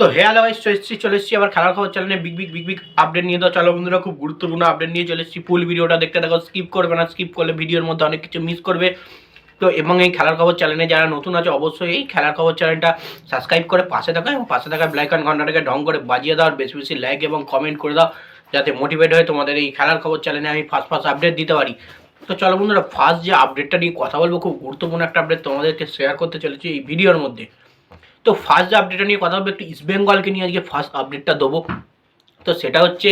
তো হে hello guys এসেছি, চলে এসেছি আবার খেলার খবর চ্যানেলে big big big big update নিয়ে তো চলো বন্ধুরা, খুব গুরুত্বপূর্ণ আপডেট নিয়ে চলে এসেছি। ফুল ভিডিওটা দেখতে দেখো স্কিপ করবে না স্কিপ করলে ভিডিওর মধ্যে অনেক কিছু মিস করবে। তো এবং এই খেলার খবর চ্যানেলে যারা নতুন আছে, অবশ্যই এই খেলার খবর চ্যানেলটা সাবস্ক্রাইব করে পাশে থাকা এবং পাশে থাকা ব্ল্যাক অ্যান্ড ঘন্টাটাকে ঢং করে বাজিয়ে দাও আর বেশি বেশি লাইক এবং কমেন্ট করে দাও, যাতে মোটিভেট হয়ে তোমাদের এই খেলার খবর চ্যানেলে আমি ফার্স্ট ফার্স্ট আপডেট দিতে পারি। তো চলো বন্ধুরা ফার্স্ট যে আপডেটটা নিয়ে কথা বলব, খুব গুরুত্বপূর্ণ একটা আপডেট তোমাদেরকে শেয়ার করতে চলেছি এই ভিডিওর মধ্যে। তো ফার্স্ট যে আপডেটটা নিয়ে কথা বলব একটু ইস্ট বেঙ্গলকে নিয়ে আজকে ফার্স্ট আপডেটটা দেবো। তো সেটা হচ্ছে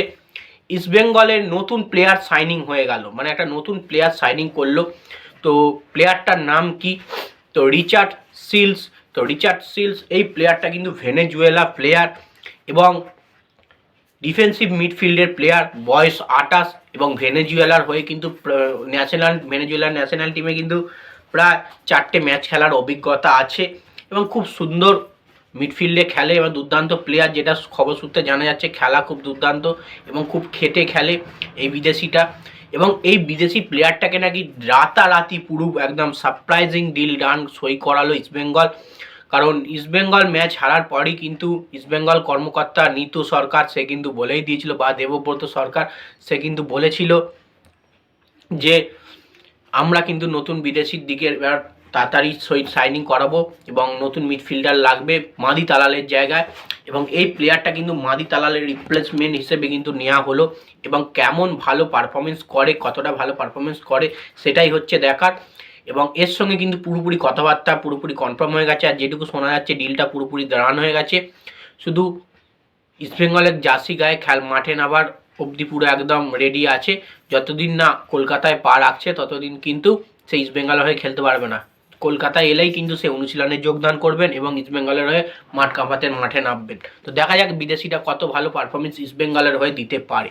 ইস্ট বেঙ্গলের নতুন প্লেয়ার সাইনিং হয়ে গেল। মানে একটা নতুন প্লেয়ার সাইনিং করল। তো প্লেয়ারটার নাম কি? তো রিচার্ড সিলস তো রিচার্ড সিলস এই প্লেয়ারটা কিন্তু ভেনেজুয়েলা প্লেয়ার এবং ডিফেন্সিভ মিডফিল্ডের প্লেয়ার বয়স আটাশ এবং ভেনেজুয়েলার হয়ে কিন্তু ন্যাশনাল ভেনেজুয়েলার ন্যাশনাল টিমে কিন্তু প্রায় চারটে ম্যাচ খেলার অভিজ্ঞতা আছে। এবং খুব সুন্দর মিডফিল্ডে খেলে এবং দুর্দান্ত প্লেয়ার যেটা খবর সূত্রে জানা যাচ্ছে, খেলা খুব দুর্দান্ত এবং খুব খেটে খেলে এই বিদেশিটা। এবং এই বিদেশি প্লেয়ারটাকে নাকি রাতারাতি পুরো একদম সারপ্রাইজিং ডিল ডান সই করালো ইস্টবেঙ্গল কারণ ইস্টবেঙ্গল ম্যাচ হারার পরই কিন্তু ইস্টবেঙ্গল কর্মকর্তা নিতু সরকার, সে কিন্তু বলেই দিয়েছিল, বা দেবব্রত সরকার, সে কিন্তু বলেছিল যে আমরা কিন্তু নতুন বিদেশির দিকে তাড়াতাড়ি সই সাইনিং করাবো এবং নতুন মিডফিল্ডার লাগবে মাদি তালালের জায়গায়। এবং এই প্লেয়ারটা কিন্তু মাদি তালালের রিপ্লেসমেন্ট হিসেবে কিন্তু নেওয়া হলো এবং কেমন ভালো পারফরমেন্স করে, কতটা ভালো পারফরমেন্স করে সেটাই হচ্ছে দেখার। এবং এর সঙ্গে কিন্তু পুরোপুরি কথাবার্তা, পুরোপুরি কনফার্ম হয়ে গেছে। আর যেটুকু শোনা যাচ্ছে ডিলটা পুরোপুরি দাঁড়ান হয়ে গেছে। শুধু ইস্টবেঙ্গলের জার্সি গায়ে খেল মাঠে নাবার অবধি পুরো একদম রেডি আছে। যতদিন না কলকাতায় পা রাখছে, ততদিন কিন্তু সে ইস্টবেঙ্গল হয়ে খেলতে পারবে না। কলকাতায় এলেই কিন্তু সে অনুশীলনে যোগদান করবেন এবং ইস্টবেঙ্গলের হয়ে মাঠ কাঁপাতে মাঠে নামবেন। তো দেখা যাক বিদেশিটা কত ভালো পারফরমেন্স ইস্টবেঙ্গলের হয়ে দিতে পারে।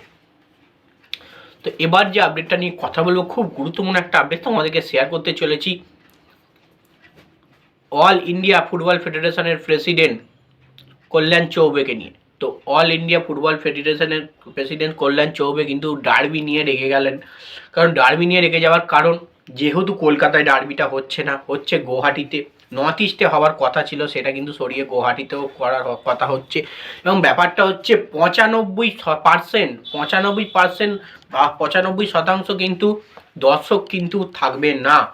তো এবার যে আপডেটটা নিয়ে কথা বলব, খুব গুরুত্বপূর্ণ একটা আপডেট তোমাদেরকে শেয়ার করতে চলেছি। অল ইন্ডিয়া ফুটবল ফেডারেশনের প্রেসিডেন্ট কল্যাণ চৌবেকে নিয়ে। তো অল ইন্ডিয়া ফুটবল ফেডারেশনের প্রেসিডেন্ট কল্যাণ চৌবে কিন্তু ডার্বি নিয়ে রেগে গেলেন। কারণ ডার্বি নিয়ে রেগে যাওয়ার কারণ যেহেতু কলকাতায় ডার্বিটা হচ্ছে না, হচ্ছে গুয়াহাটিতে। নর্থ ইস্টে হওয়ার কথা ছিল, সেটা কিন্তু সরিয়ে গুয়াহাটিতেও করার কথা হচ্ছে। এবং ব্যাপারটা হচ্ছে পঁচানব্বই পার্সেন্ট পঁচানব্বই পার্সেন্ট বা পঁচানব্বই শতাংশ কিন্তু দর্শক কিন্তু থাকবে না।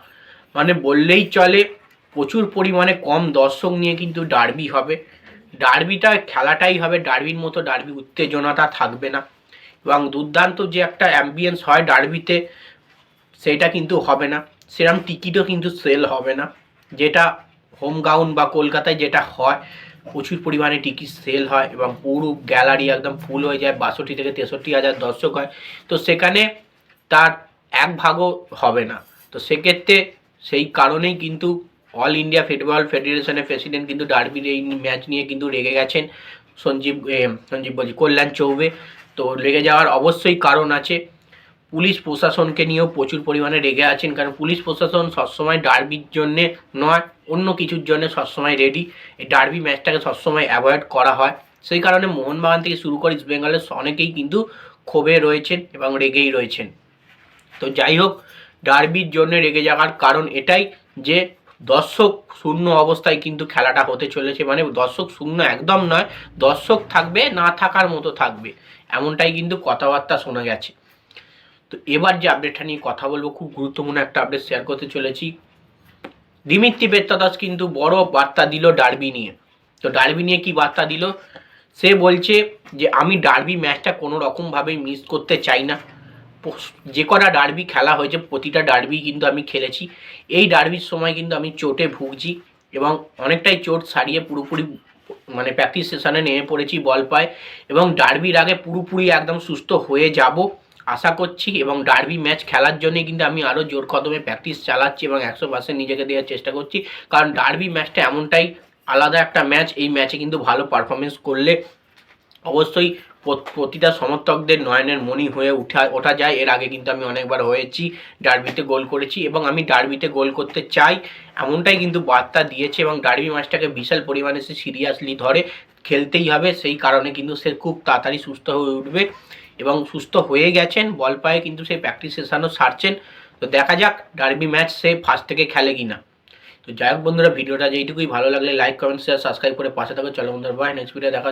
মানে বললেই চলে, প্রচুর পরিমাণে কম দর্শক নিয়ে কিন্তু ডার্বি হবে। ডার্বিটা, খেলাটাই হবে, ডার্বির মতো ডার্বি উত্তেজনাটা থাকবে না। এবং দুর্দান্ত যে একটা অ্যাম্বিয়েন্স হয় ডার্বিতে সেটা কিন্তু হবে না। সেরকম টিকিটও কিন্তু সেল হবে না। যেটা হোম গ্রাউন্ড বা কলকাতায় যেটা হয়, প্রচুর পরিমাণে টিকিট সেল হয় এবং পুরো গ্যালারি একদম ফুল হয়ে যায়। বাষট্টি থেকে তেষট্টি হাজার দর্শক হয়। তো সেখানে তার এক ভাগও হবে না। তো সেক্ষেত্রে সেই কারণেই কিন্তু অল ইন্ডিয়া ফুটবল ফেডারেশনের প্রেসিডেন্ট কিন্তু ডার্বির এই ম্যাচ নিয়ে কিন্তু রেগে গেছেন। সঞ্জীব সঞ্জীব বলছি, কল্যাণ চৌবে। তো রেগে যাওয়ার অবশ্যই কারণ আছে। পুলিশ প্রশাসনকে নিয়েও প্রচুর পরিমাণে রেগে আছেন, কারণ পুলিশ প্রশাসন সবসময় ডার্বির জন্যে নয়, অন্য কিছুর জন্য সবসময় রেডি এই ডার্বি ম্যাচটাকে সবসময় অ্যাভয়েড করা হয়। সেই কারণে মোহনবাগান থেকে শুরু করে ইস্ট বেঙ্গলের অনেকেই কিন্তু ক্ষোভে রয়েছেন এবং রেগেই রয়েছেন। তো যাই হোক, ডার্বির জন্য রেগে যাওয়ার কারণ এটাই যে দর্শক শূন্য অবস্থায় কিন্তু খেলাটা হতে চলেছে। মানে দর্শক শূন্য একদম নয়, দর্শক থাকবে, না থাকার মতো থাকবে। এমনটাই কিন্তু কথাবার্তা শোনা গেছে। তো এবার যে আপডেটটা নিয়ে কথা বলব, খুব গুরুত্বপূর্ণ একটা আপডেট শেয়ার করতে চলেছি। দিমিত্রি পেত্তাদাস কিন্তু বড় বার্তা দিল ডার্বি নিয়ে। তো ডার্বি নিয়ে কি বার্তা দিল? সে বলছে যে, আমি ডার্বি ম্যাচটা কোনো রকমভাবেই মিস করতে চাই না। যে কটা ডার্বি খেলা হয়েছে, প্রতিটা ডার্বি কিন্তু আমি খেলেছি। এই ডার্বির সময় কিন্তু আমি চোটে ভুগছি এবং অনেকটাই চোট সারিয়ে পুরোপুরি মানে প্র্যাকটিস সেশনে নেমে পড়েছি বল পায়। এবং ডার্বির আগে পুরোপুরি একদম সুস্থ হয়ে যাব। আশা করছি এবং ডার্বি ম্যাচ খেলার জন্য কিন্তু আমি আরও জোর কদমে প্র্যাকটিস চালাচ্ছি এবং একশো পার্সেন্ট নিজেকে দেওয়ার চেষ্টা করছি। কারণ ডার্বি ম্যাচটা এমনটাই আলাদা একটা ম্যাচ এই ম্যাচে কিন্তু ভালো পারফরমেন্স করলে অবশ্যই প্রতিটা সমর্থকদের নয়নের মণি হয়ে উঠা, ওঠা যায়। এর আগে কিন্তু আমি অনেকবার হয়েছি ডার্বিতে গোল করেছি এবং আমি ডার্বিতে গোল করতে চাই, এমনটাই কিন্তু বার্তা দিয়েছে এবং ডার্বি ম্যাচটাকে বিশাল পরিমাণে সে সিরিয়াসলি ধরে, খেলতেই হবে। সেই কারণে কিন্তু সে খুব তাড়াতাড়ি সুস্থ হয়ে উঠবে। এবং সুস্থ হয়ে গেছেন, বল পায়ে কিন্তু সেই প্র্যাকটিস সেশানও সারছেন। তো দেখা যাক ডার্বি ম্যাচ সে ফার্স্ট থেকে খেলে কিনা। তো যাই হোক বন্ধুরা, ভিডিওটা যেইটুকুই ভালো লাগলে লাইক কমেন্ট শেয়ার সাবস্ক্রাইব করে পাশে থাকো। চলো বন্ধুরা বাই নেক্সট ভিডিও দেখা